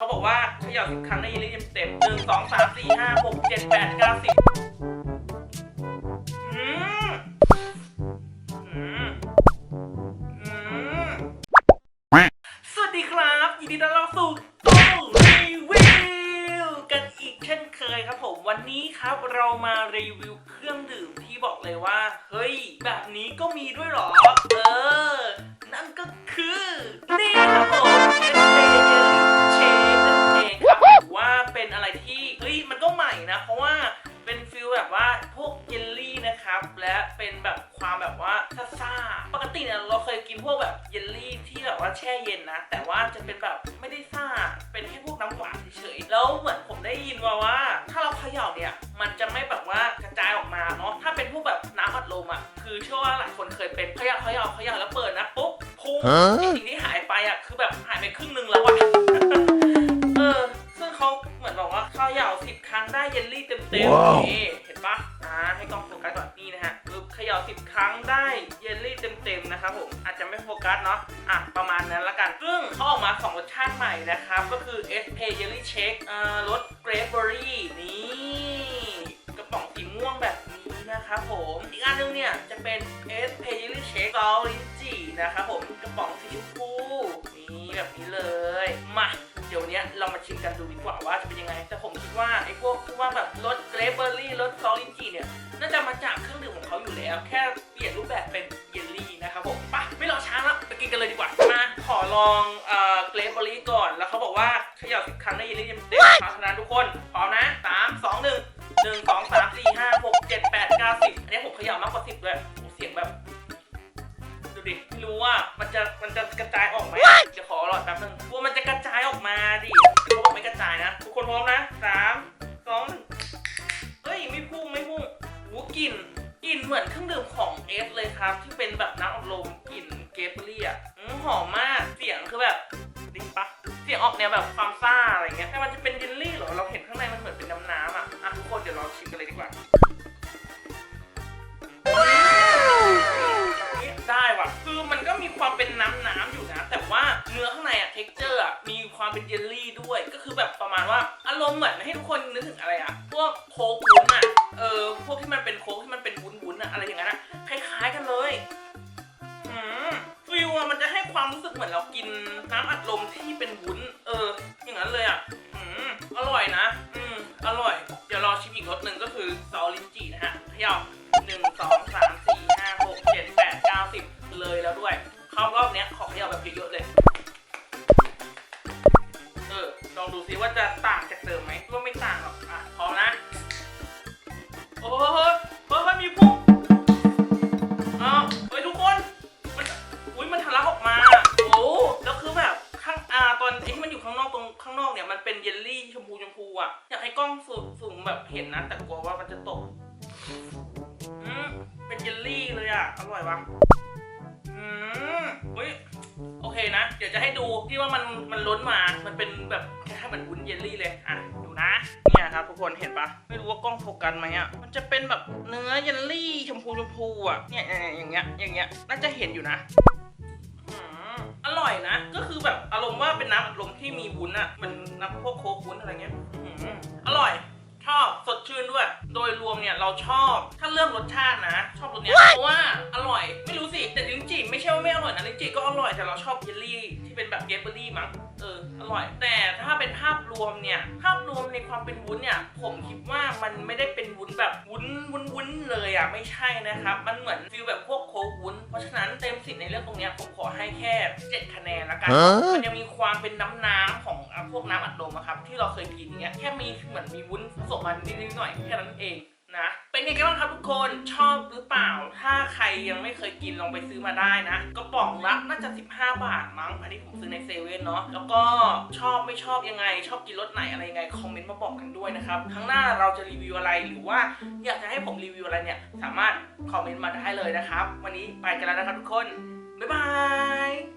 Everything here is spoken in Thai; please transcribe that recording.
เขาบอกว่าเขย่าสิบครั้งได้ยินได้เต็มๆหนึ่งสองสามสี่ห้าหกเจ็ดแปดเก้าสิบอืมอืมอืมสวัสดีครับ ยินดีต้อนรับสู่ตู้รีวิวกันอีกเช่นเคยครับผม วันนี้ครับเรามารีวิวเครื่องดื่มที่บอกเลยว่า เฮ้ย แบบนี้ก็มีด้วยเหรอ เออ นั่นก็คือ แบบว่าแช่เย็นนะ แต่ว่าจะเป็นแบบไม่ได้ซ่า เป็นแค่พวกน้ำหวานเฉยๆ แล้วเหมือนผมได้ยินมาว่า ถ้าเราเขย่าเนี่ย มันจะไม่แบบว่ากระจายออกมาเนาะ ถ้าเป็นพวกแบบน้ำอัดลมอะ คือเชื่อว่าหลายคนเคยเป็นเขย่าเขย่าเขย่าแล้วเปิดนะปุ๊บพุ่งฮะไอ้สิ่งที่หายไปอะคือแบบหายไปครึ่งหนึงแล้วอะเออ ซึ่งเขาเหมือนบอกว่าเขย่าสิบครั้งได้เยลลี่เต็มๆว้าวนี่เห็นปะอ่าให้กล้องโฟกัสก่อนนี่นะฮะปึ๊บเขย่าสิบครั้งได้เยลลี่เต็มๆนะครับผมอาจจะไม่โฟกัสเนาะอะประมาณนั้นละกัน ซึ่งเขาออกมาสองรสชาติใหม่นะครับ ก็คือ S P Jelly Shake อ่ารสเกรเบอรี่นี่กระป๋องสีม่วงแบบนี้นะครับผมอีกอันนึงเนี่ยจะเป็น S P Jelly Shake ซอสลิ้นจี่นะครับผมกระป๋องสีชมพูนี่แบบนี้เลยมาเดี๋ยวนี้เรามาชิมกันดูดีกว่าว่าจะเป็นยังไง แต่ผมคิดว่าไอ้พวกที่ว่าแบบรสเกรเบอรี่รสซอลิจีเนี่ยน่าจะมาจาก แล้ว แค่เปลี่ยนรูปแบบเป็นเยลลี่นะครับผมไปไม่รอช้าแล้วไปกินกันเลยดีกว่ามาขอลองเอ่อเกรปเบอรี่ก่อน แล้วเขาบอกว่าเขย่าสิบครั้งได้เยลลี่เต็มๆเพราะฉะนั้นทุกคนพร้อมนะสามสองหนึ่งหนึ่งสองสามสี่ห้าหกเจ็ดแปดเก้าสิบอันนี้ผมเขย่ามากกว่าสิบด้วยโอ้เสียงแบบดูดิไม่รู้ว่ามันจะมันจะกระจายออกไหมเดี๋ยวขอหลอดแป๊บนึงกลัวมันจะกระจายออกมาดิเขาบอกไม่กระจายนะทุกคนพร้อมนะสามสองหนึ่งเฮ้ยไม่พุ่งไม่พุ่งหูกลิ่นก ลิ่นเหมือนเครื่องดื่มของเอสเลยครับ ที่เป็นแบบน้ำอัดลมกลิ่นเกเบอรี่อะหอมมากเสียงคือแบบดิปะเสียงออกแนวแบบความซ่าอะไรเงี้ยแต่มันจะเป็นเยลลี่เหรอเราเห็นข้างในมันเหมือนเป็นน้ำน้ำๆอะอะทุกคนเดี๋ยวเราชิมกันเลยดีกว่าได้ว่ะคือมันก็มีความเป็นน้ำน้ำๆอยู่นะ แต่ว่าเนื้อข้างในอะเท็กเจอร์อะมีความเป็นเยลลี่ด้วย ก็คือแบบประมาณว่าอารมณ์เหมือนให้ทุกคนนึกถึงอะไรอะพวกโค้กวุ้นอะเออพวกที่มันเป็นโค้กที่มันเป็นวุ้น นๆอะอะไรอย่างนั้นอะคล้ายๆกันเลยอืมฟิลอะมันจะให้ความรู้สึกเหมือนเรากินน้ำอัดลมที่เป็นวุ้น เออ อย่างนั้นเลยอะอืมอร่อยนะ อืมอร่อย เดี๋ยวรอชิมอีกรสหนึ่งก็คือซอลินจีนะฮะเขย่าหนึ่งสองสามสี่ห้าหกเจ็ดแปดเก้าสิบเลยแล้วด้วยเข้ารอบเนี้ยขอเขย่าแบบเยอะๆเลย เออ ลองดูซิว่าจะต่างจากเดิมไหมว่าไม่ต่างหรอก ไอ้ที่มันอยู่ข้างนอกตรงข้างนอกเนี่ยมันเป็นเยลลี่ชมพูชมพูอะอยากให้กล้องสูงสูงแบบเห็นนะ แต่กลัวว่ามันจะตกอืมเป็นเยลลี่เลยอะ อร่อยวะอืมเฮ้ยโอเคนะ เดี๋ยวจะให้ดูที่ว่ามันมันล้นมา มันเป็นแบบคล้ายๆเหมือนวุ้นเยลลี่เลย อะ ดูนะ เนี่ยครับทุกคนเห็นปะ ไม่รู้ว่ากล้องโฟกัสไหมอะ มันจะเป็นแบบเนื้อเยลลี่ชมพูชมพูอะ เนี่ยเนี่ยอย่างเงี้ย อย่างเงี้ย น่าจะเห็นอยู่นะารมณ์ว่าเป็นน้ำอัดลมที่มีวุ้นอะมันน้ำพวกโค้กวุ้นอะไรเงี้ยอืมอร่อย ชอบสดชื่นด้วย โดยรวมเนี่ยเราชอบถ้าเลือกรสชาตินะ ชอบรสเนี้ยเพราะว่าอร่อย ช่ว่าไม่อร่อยนะลิจี่ก็อร่อยแต่เราชอบเยลลี่ที่เป็นแบบเกเบอรี่มั้งเอออร่อย แต่ถ้าเป็นภาพรวมเนี่ยภาพรวมในความเป็นวุ้นเนี่ยผมคิดว่ามันไม่ได้เป็นวุ้นแบบวุ้นวุ้นวุ้นเลยอะไม่ใช่นะครับ มันเหมือนฟีลแบบพวกโค้กวุ้น เพราะฉะนั้นเต็มสิบในเรื่องตรงเนี้ยผมขอให้แค่7คะแนนละกันมันยังมีความเป็นน้ำน้ำๆของพวกน้ำอัดลมอะครับที่เราเคยกินเนี้ยแค่มีเหมือนมีวุ้นผสมมันนิดๆหน่อยแค่นั้นเอง นะ เป็นไงกันบ้างครับทุกคนชอบหรือเปล่า ถ้าใครยังไม่เคยกินลองไปซื้อมาได้นะกระป๋องละน่าจะ 15 บาทมั้งอันนี้ผมซื้อในเซเว่นเนาะแล้วก็ชอบไม่ชอบยังไง ชอบกินรสไหนอะไรยังไงคอมเมนต์มาบอกกันด้วยนะครับครั้งหน้าเราจะรีวิวอะไรหรือว่าอยากจะให้ผมรีวิวอะไรเนี่ยสามารถคอมเมนต์มาได้เลยนะครับ วันนี้ไปกันแล้วนะครับทุกคนบ๊ายบาย